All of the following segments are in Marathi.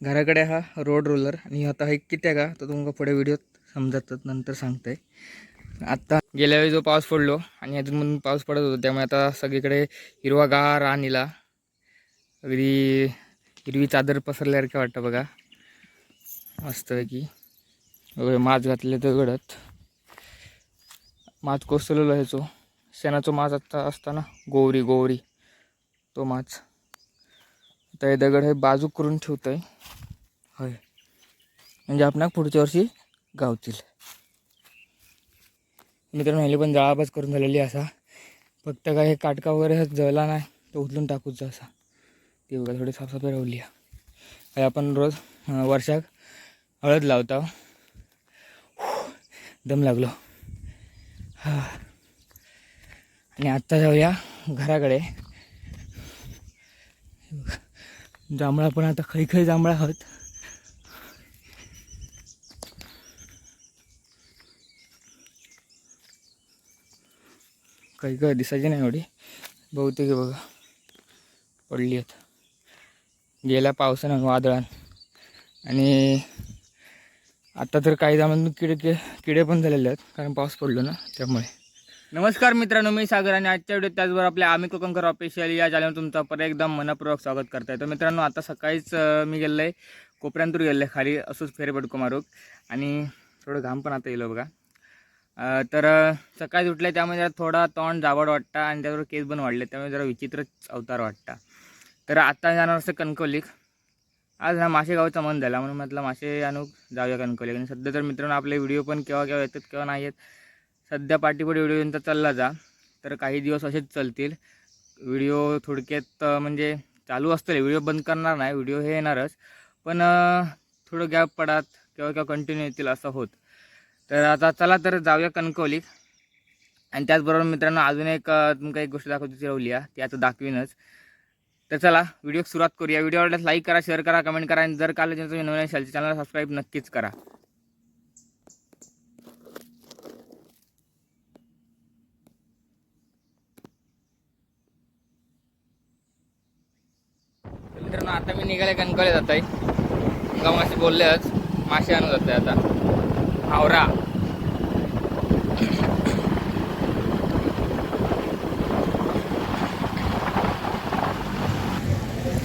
घराकडे हा रोड रोलर आणि आता हा किती आहे का तो तुमका पुढे व्हिडिओत समजतात नंतर सांगताय. आत्ता गेल्या वेळी जो पाऊस पडलो आणि अजून म्हणून पाऊस पडत होतो त्यामुळे आता सगळीकडे हिरवागार आणला अगदी हिरवी चादर पसरल्यासारखं वाटतं बघा. मस्तपैकी. माज घातले दगडत माज कोसळलेलो ह्याचो शेणाचो माज आता असताना गोवरी गोवरी. तो माज. आता हे दगड हे बाजू करून ठेवतोय. होय. म्हणजे आपण पुढच्या वर्षी गावतील. मित्रांनो ह्याला पण जळाबाज करून झालेली असा. फक्त काय हे काटका वगैरे जळला नाही तो उचलून टाकूचा असा. ती बघा थोडी साफसफाई राहिली आहे. आपण रोज वर्षाक हळद लावता दम लागलो. हा. आणि आत्ता जाऊया घराकडे. जांभळा पण आता खै खै जांभळा आहोत. काही काय दिसायची नाही एवढी. बहुतेक बघा. पडली आहेत. गेल्या पावसानं वादळान. आणि आता तर काही जामून किडे किडे पण झालेले आहेत. कारण पाऊस पडलो ना त्यामुळे. नमस्कार मित्रांनो मी सागर आणि आजच्या व्हिडिओ त्याचबरोबर आपल्या आम्ही कोकणकर ऑफिशियल या चॅनलवर तुमचं परत एकदा मनपूर्वक स्वागत करताय. तर मित्रांनो आता सकाळीच मी गेलो आहे कोपऱ्यांतूर गेलो आहे खाली असंच फेरे पडको मारूक आणि थोडं घाम पण आता येलो बघा. तर सकाळीच सकाळी उठले त्यामुळे जरा थोडा तोंड जावड वाटता आणि त्याबरोबर केस पण वाढले त्यामुळे जरा विचित्रच अवतार वाटता. तर आत्ता जाणार असं कणकवलीक आज ना मासे गावचा मन झाला म्हणून म्हटलं मासे आणू जाऊया कणकवलीक आणि सध्या तर मित्रांनो आपले व्हिडिओ पण केव्हा केव्हा येतात केव्हा नाही आहेत सध्या पाठीपुढे व्हिडिओ चालला जा. तर काही दिवस असेच चालतील. व्हिडिओ थोडक्यात म्हणजे चालू असतील. व्हिडिओ बंद करणार नाही. व्हिडिओ हे येणारच. पण थोडं गॅप पडात किंवा किंवा कंटिन्यू येतील असं होत. तर आता चला तर जाऊया कणकवली. आणि त्याचबरोबर मित्रांनो अजून एक तुमका एक गोष्ट दाखवतो राहिली आहे ती आता दाखवीनच. तर चला व्हिडिओ सुरुवात करूया. व्हिडिओ आवडल्यास लाईक करा शेअर करा कमेंट करा. आणि जर काल तुम्ही नवीन असाल चॅनलला सबस्क्राईब नक्कीच करा तर मित्रांनो आता मी निघाले कणकवले जात आहे गमाशी बोललेच मासे आणून जात आहे आता. हावरा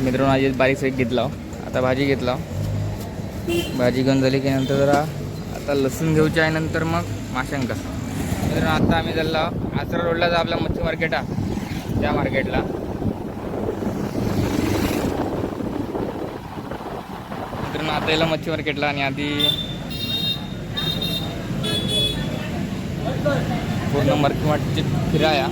मित्रांनो आधी बारीक एक घेतला. आता भाजी घेतला. भाजी घेऊन झाली की नंतर जरा आता लसूण घेऊची आहे नंतर मग माशांका. मित्रांनो आता आम्ही चाललो आचरा रोडला जा आपला मच्छी मार्केट आहे. त्या मार्केटला. आता मच्छी मार्केटला आणि आधी पूर्ण मच्छी मार्केट फिराया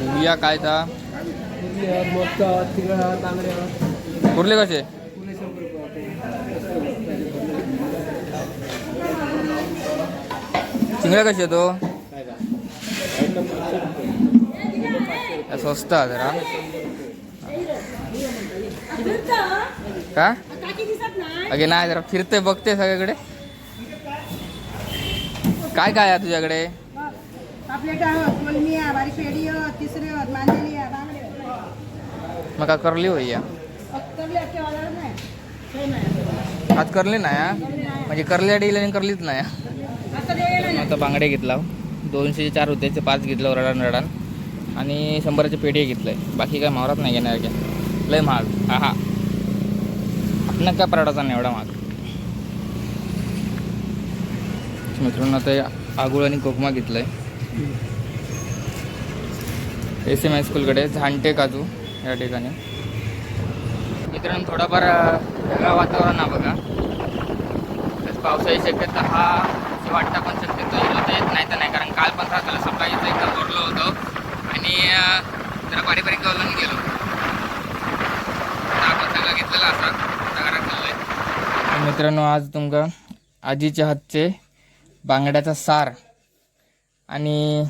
बघूया काय ता? कुर्ले कसे? चिंगड्या कशी आहे तो या स्वस्त आहे जरा का अगे नाही जरा फिरते बघते सगळीकडे काय काय आहे तुझ्याकडे. मग का करली होई. आज करली नाही? म्हणजे करल्या डील आणि करलीच नाही? आता आता बांगडे घेतला. दोनशे चार होते ते पाच घेतलं रडान रडान. आणि शंभराचे पेढे घेतले बाकी काय मावरात नाही घेणार काय लय महाग. हा हा. आपण काय पराठाचा नाही एवढा महाग. मित्रांनो आता आगुळ आणि कोकमा घेतलंय. एस एम हायस्कूलकडे झांटे काजू या ठिकाणी. मित्रांनो थोडाफार ढगाळ वातावरण हा बघा. तसं पावसाची शक्यता हा वाटतं पण शक्यतो येईल येत नाही तर नाही कारण काल पण तारखेला सकाळी इथं एकदम ओरलो होतो. आणि जरा बारीक बारीक गवलून गेलो. आपण सगळं घेतलेलं असा आता घरात चाललोय. मित्रांनो आज तुमका आजीच्या हातचे बांगड्याचा सार आणि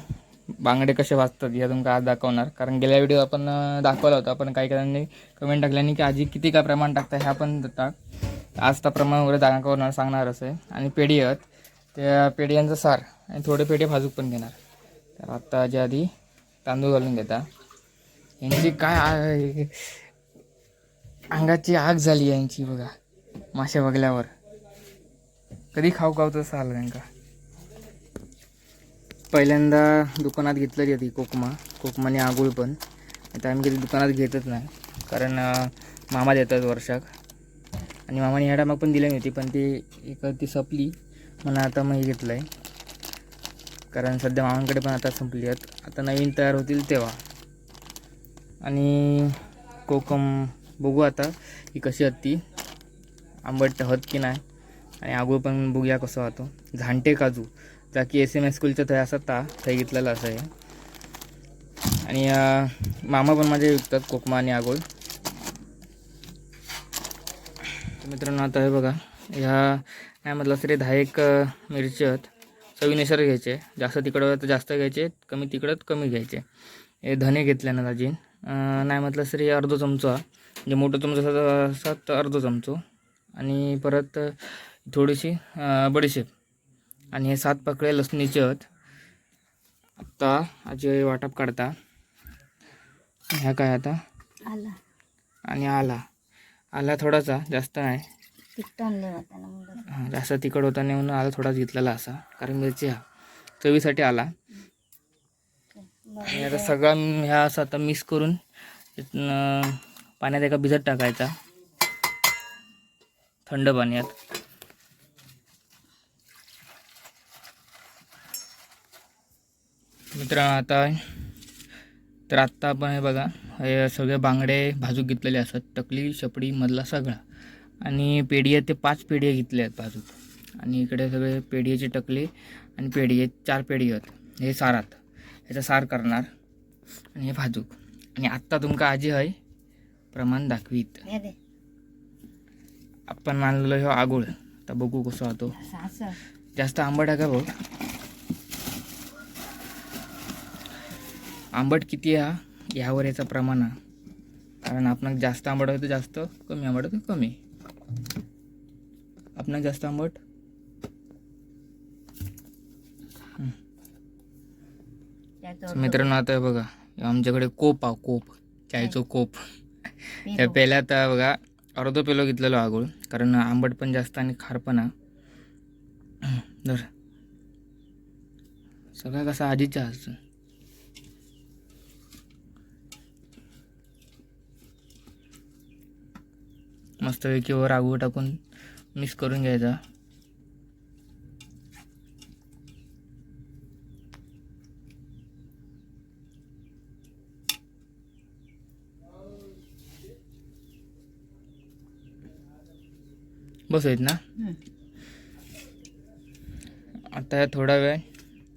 बांगडे कसे वाचतात हे तुमका आज दाखवणार. कारण गेल्या व्हिडिओ आपण दाखवला होता. आपण काही जणांनी कमेंट टाकल्याने की आजी किती का प्रमाण टाकता ह्या पण टाक आज त्या प्रमाण वगैरे दाखवणार सांगणार असं आहे. आणि पेढी आहेत. त्या पेढ्यांचं सार आणि थोडे पेढे भाजूक पण घेणार. तर आत्ता ज्या आधी तांदूळ घालून घेता. यांची काय आ- अंगाची आग झाली आहे यांची बघा. मासे बघल्यावर. कधी खाऊ खाऊ तसं आलं त्यांका पहिल्यांदा दुकानात घेतलेली होती कोकमा. कोकमाने आगुळ पण. आता आम्ही कधी दुकानात घेतच नाही. कारण मामा देतात वर्षाक. आणि मामाने ह्या टायमाक पण दिली होती पण ती एक ती सपली. मला आता मी घेतलं आहे कारण सध्या मामांकडे पण आता संपली आहेत. आता नवीन तयार होतील तेव्हा. आणि कोकम बघू आता ही कशी आहेत ती आंबट हत की नाही. आणि आगो पण बघूया कसं होतो झांटे काजू. जा की एस एम एस स्कूलचं थंय असतात ता. थंय घेतलेलं असं आहे. आणि मामा पण माझे विकतात कोकमा आणि आगोळ. मित्रांनो आता हे बघा. ह्या काय म्हटलं तरी दहा एक मिरची आहेत. चवीनुसार घ्यायचे. जास्त तिकडं तर जास्त घ्यायचे कमी तिकडं कमी घ्यायचे. हे धने घेतले ना दाजीन अं, नाही म्हटलं तरी अर्धो चमचा. म्हणजे मोठं चमचा असा तर अर्धो चमचो. आणि परत थोडीशी बडीशेप. आणि हे सात पाकळे लसणीचे आहेत. आत्ता आजी वाटप काढता. ह्या काय आता? आला. आणि आला. आला थोडासा जास्त नाही. तिखट आणले होता ना हां जास्त तिखट होता नाही म्हणून आला थोडाच घेतलेला असा. कारण मिरची हा चवीसाठी आला. आणि आता सगळा ह्या असं आता मिक्स करून त्यातनं पाण्यात एका भिजत टाकायचा. थंड पाण्यात. मित्र आता तर आत्ता आपण हे बघा हे सगळे बांगडे भाजूक घेतलेले असतात टकली शपडी मधला सगळा. आणि पेढी आहेत ते पाच पेढी घेतले आहेत भाजूक आणि इकडे सगळे पेढीचे टकले आणि पेढी आहेत चार पेढी आहेत. हे सारात. ह्याचा सार करणार. आणि हे भाजूक. आणि आत्ता तुमका आजी आहे प्रमाण दाखवीत. हे आपण मानलेलं हे आगोळ. आता बघू कसं होतो जास्त आंबट आहे का भाऊ? आंबट किती हा? ह्यावर याचं प्रमाण आहे. कारण आपण जास्त आंबट होतं जास्त कमी आंबट होतं कमी. आपण जास्त आंबट मित्रांनो आता हे बघा आमच्याकडे कोप हा कोप चायचो कोप. त्या पेल्यात आहे बघा अर्धो पेलो घेतलेलो आगोळ कारण आंबट पण जास्त आणि खार पण आहे. सगळा कसा आधीचा असतो मस्तपैकी वर आगू टाकून मिक्स करून घ्यायचा. बस आहेत ना. आता हे थोडा वेळ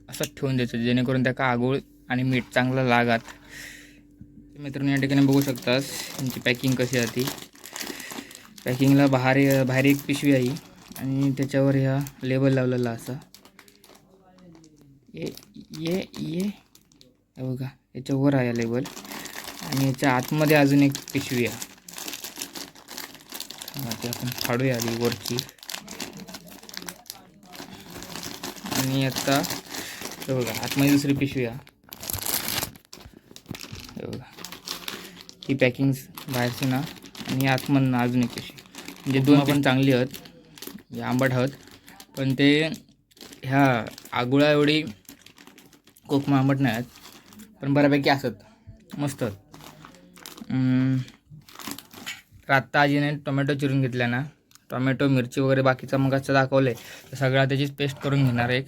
असंच ठेवून द्यायचं जेणेकरून त्या का आगोळ आणि मीठ चांगलं लागात. मित्रांनो या ठिकाणी बघू शकतास यांची पॅकिंग कशी आहे ती. पॅकिंगला बाहेर बाहेर एक पिशवी आहे. आणि त्याच्यावर ह्या लेबल लावलेला असा. ये ये ये. बघा याच्यावर आहे लेबल आणि याच्या आतमध्ये अजून एक पिशवी आहे. थांबा, ती आपण फाडूया आधी वरची. आणि आता बघा आतमध्ये दुसरी पिशवी आहे. बघा. ही पॅकिंग बाहेरची ना. आणि आतमधनं अजून एक पिशवी. म्हणजे दोन पण चांगली आहेत. म्हणजे आंबट आहोत. पण ते ह्या आगुळा एवढी कोकमा आंबट नाही आहेत. पण बऱ्यापैकी असत मस्त आत्ता आजीने टोमॅटो चिरून घेतल्या ना. टोमॅटो मिरची वगैरे बाकीचं मग असं दाखवलं. आहे तर सगळा त्याचीच पेस्ट करून घेणार एक.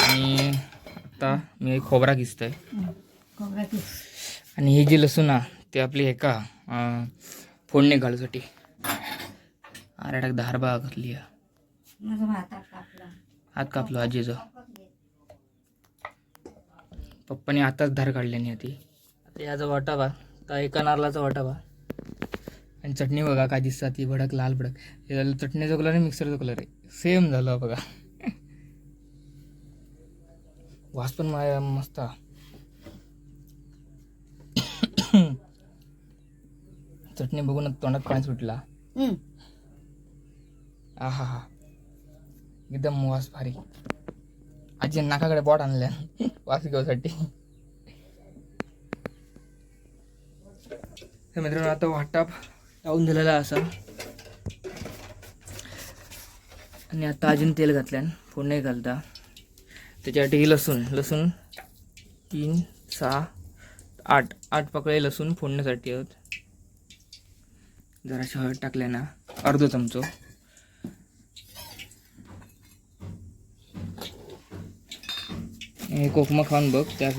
आणि आता मी एक खोबरा किसतोय. खोबरा किस. आणि ही जी लसूण आहे ती आपली हे का अं, फोडणी घालूसाठी. अरे टाक दहा बा घातली हात कापलो आजीचं पप्पाने आताच धार काढल्याने ती. आता याचा वाटावा तर एका नारळाचा वाटावा आणि चटणी बघा काय दिसतात ती. भडक लाल भडक. हे झालं चटणीचा कलर आणि मिक्सरचा कलर आहे. सेम झालं बघा. वास पण मा- मस्त. चटणी बघून तोंडात पाणी सुटला. आहा हा एकदम वास भारी. आजी नाकाकडे बॉट आणल्या. वास घेऊसाठी. तर मित्रांनो आता वाटाप लावून दिलेला असा. आणि आता अजून तेल घातल्यान फोडणी घालता. त्याच्यासाठी लसूण लसूण तीन सहा आठ आठ पकडे लसूण फोडण्यासाठी आहोत. जरा हळद टाकल्या ना अर्धो चमचो. कोकमा खाऊन बघ त्या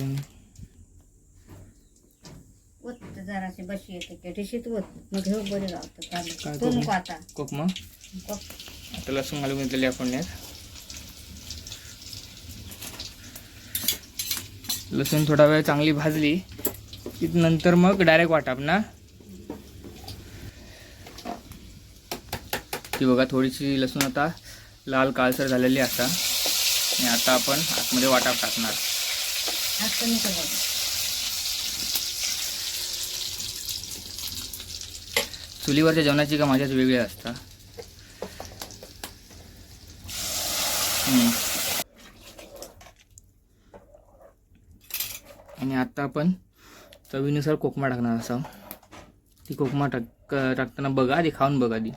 ओत जराशी बशी येते की ढिशीत ओत मग बरे काय तो आता. कोकमा? कोक. आता लसूण घालून घेतलेली फोडण्यात लसूण थोडा वेळ चांगली भाजली की नंतर मग डायरेक्ट वाटाप ना? ती बघा थोडीशी लसूण आता लाल काळसर झालेली असा आणि आता आपण आतमध्ये वाटा टाकणार. चुलीवरच्या जेवणाची का माझ्याच वेगळी असता आणि आता आपण चवीनुसार कोकमा टाकणार असा. ती कोकमा टाक टाकताना बघा आधी खाऊन बघा आधी.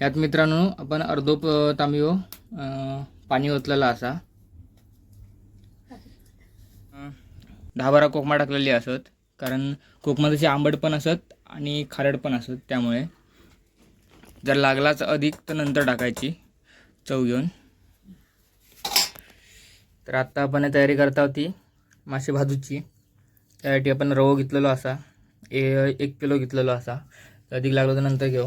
यात मित्रांनो आपण अर्धो तांबिओ पाणी ओतलेला असा. दहा बारा कोकमा टाकलेली असत कारण कोकमा तशी आंबट पण असत आणि खारट पण असत त्यामुळे. जर लागलाच अधिक तर नंतर टाकायची चव घेऊन. तर आत्ता आपण हे तयारी करता होती मासे भाजूची. त्यासाठी आपण रवो घेतलेलो असा ए एक किलो घेतलेलो असा. तर अधिक लागलो तर नंतर घेऊ.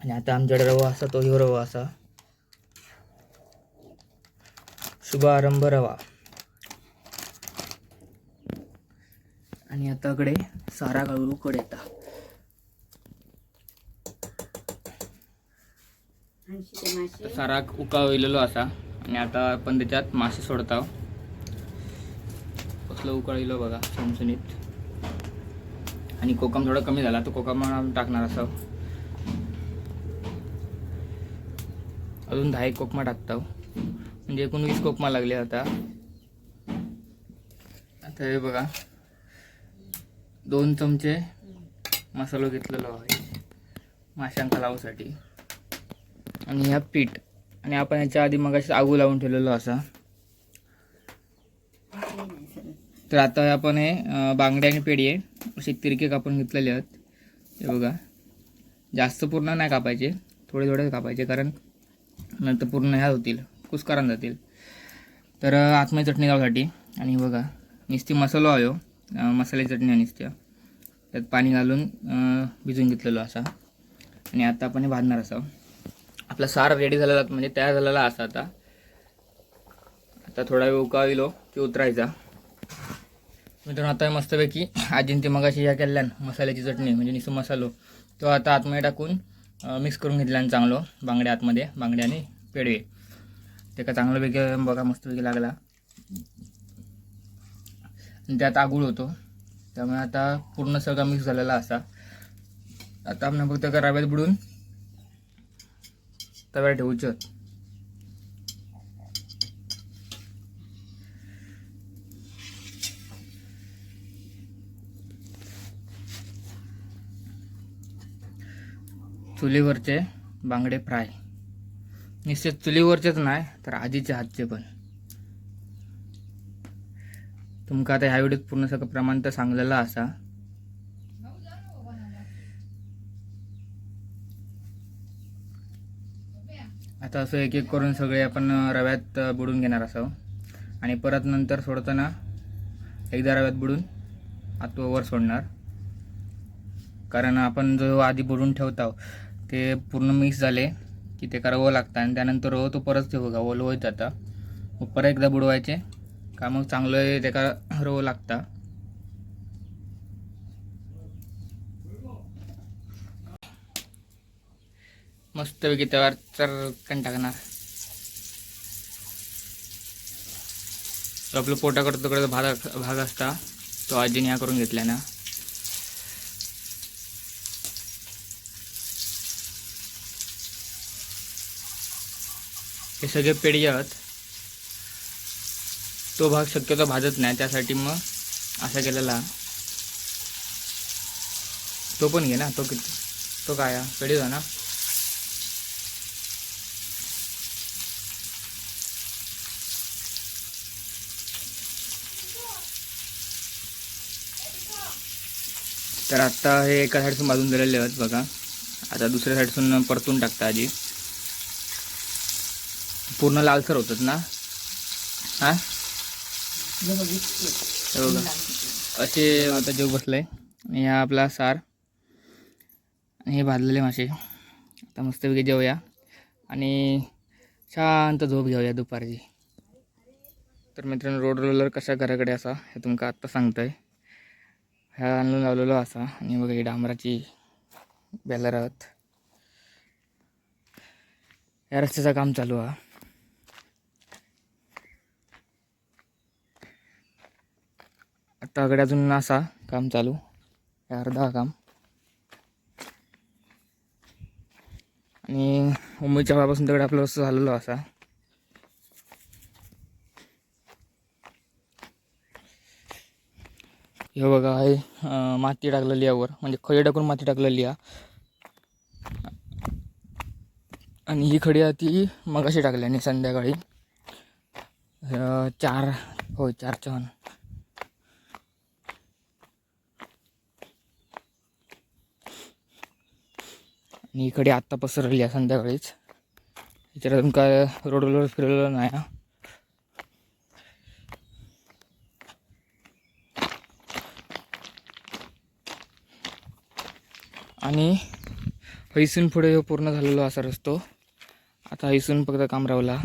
आणि आता आमच्याकडे रवा असा तो ह्यो रवा असा. शुभारंभ रवा. आणि आता कडे सारा काढू कडे येता सारा उकाळलेलो असा. आणि आता आपण त्याच्यात मासे सोडता कसलं उकळलेलं बघा चमचणीत आणि कोकम थोडा कमी झाला तो कोकम टाकणार असं अजून दहा एक कोकमा टाकता म्हणजे एकूण वीस कोकमा लागले आता. आता हे बघा. दोन चमचे मसालो घेतलेलो आहे. माशांका लावसाठी आणि ह्या पीठ. आणि आपण याच्या आधी मग आगू लावून ठेवलेलो असा. तर आता आपण हे बांगड्या बांगडे आणि पेढी आहे असे तिरके कापून घेतलेले आहेत. हे बघा. जास्त पूर्ण नाही कापायचे. थोडे थोडे कापायचे कारण नंतर पूर्ण ह्या होतील कुस्कारान जातील. तर अं, आतमध्ये चटणी लावसाठी आणि बघा नुसती मसालो आहे हो. मसाल्याची चटणी आहे नुसत्या त्यात पाणी घालून भिजून घेतलेलो असा. आणि आता आपण भाजणार असा. आपला सार रेडी झालेला म्हणजे तयार झालेला असा आता. आता थोडा वेळ उकाविलो की उतरायचा. मित्रांनो आता मस्तपैकी आजीन मगाशी ह्या केल्यान मसाल्याची चटणी म्हणजे निसू मसालो तो आता आतमध्ये टाकून मिक्स करून घेतल्यानं चांगलं बांगड्या आतमध्ये बांगडे आणि पेडवे ते का चांगल्यापैकी बघा मस्तपैकी लागला. आणि त्यात आगुळ होतो. त्यामुळे आता पूर्ण सगळा मिक्स झालेला असा. आता आपण फक्त का रव्यात बुडून तव्यावर ठेवूच्या चुलीवरचे बांगडे फ्राय. निश्चित चुलीवरचेच नाही तर आधीचे हातचे पण. तुमका आता ह्या व्हिडिओत पूर्ण सगळं प्रमाण तर सांगलेलं असा. आता असं एक एक करून सगळे आपण रव्यात बुडून घेणार असं. आणि परत नंतर सोडताना एकदा रव्यात बुडून आत वर सोडणार. कारण आपण जो आधी बुडून ठेवतो ते पूर्ण मिक्स झाले की ते करावं रवं लागतं आणि त्यानंतर रव तो परत ते होगा ओलं होत जाता मग परत एकदा बुडवायचे. का मग चांगलं ते का रवं लागतं. मस्तपैकी त्यावर चरकन टाकणार. आपलं पोटाकडं तिकडे भाग भाग असता. तो आजीने ह्या करून घेतला ना हे सगळे पेढी आहेत तो भाग शक्यतो भाजत नाही. त्यासाठी मग असा केलेला. तो पण घे ना. तो किती? तो काय? पेढी जा ना? तर आत्ता हे एका साईडसून बाजून दिलेले आहेत बघा. आता दुसऱ्या साईडसून परतून टाकता आधी. पूर्ण लालसर होतात ना? हां? बघा. असे आता जेव बसलाय. आणि हा आपला सार. आणि हे भाजलेले मासे. आता मस्तपैकी जेवूया. आणि शांत झोप घेऊया दुपारची. तर मित्रांनो रोड रोलर कशा घराकडे असा हे तुमका आत्ता सांगतोय. ह्या आणून लावलेलो असा. आणि बघा ही डांबराची बॅलर आहोत. या रस्त्याचं काम चालू आहे. कागड अजून असा काम चालू. हे अर्धा काम. आणि मुंबईच्या वेळापासून तिकडे आपलं असं झालेलो असा. हे बघा हे माती टाकलेली यावर म्हणजे खडी टाकून माती टाकलेली आहे. आणि ही खडी आहे ती मगाशी टाकली आणि संध्याकाळी चार होय चार वन आणि इकडे आत्ता पसरली आहे संध्याकाळीच. इतर अजून काय रोडवर फिरलेलं नाही हा. आणि हैसून पुढे पूर्ण झालेलो असा रस्तो. आता हैसून फक्त काम रावला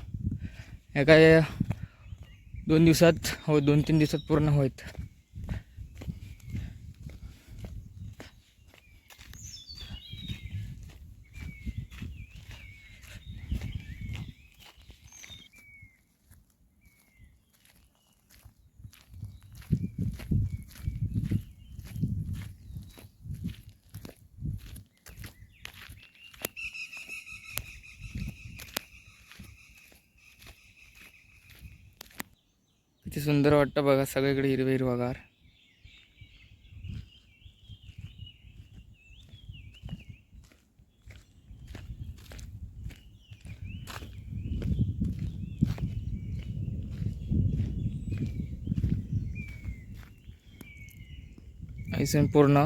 एका दोन दिवसात हो दोन तीन दिवसात पूर्ण होत किती सुंदर वाटतं बघा सगळीकडे हिरवे हिरवागार ऐसून पूर्ण.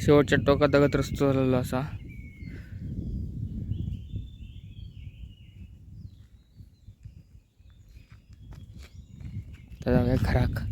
शेवटच्या टोकादगत रस्तो झालेला असा. तर जाऊया घराक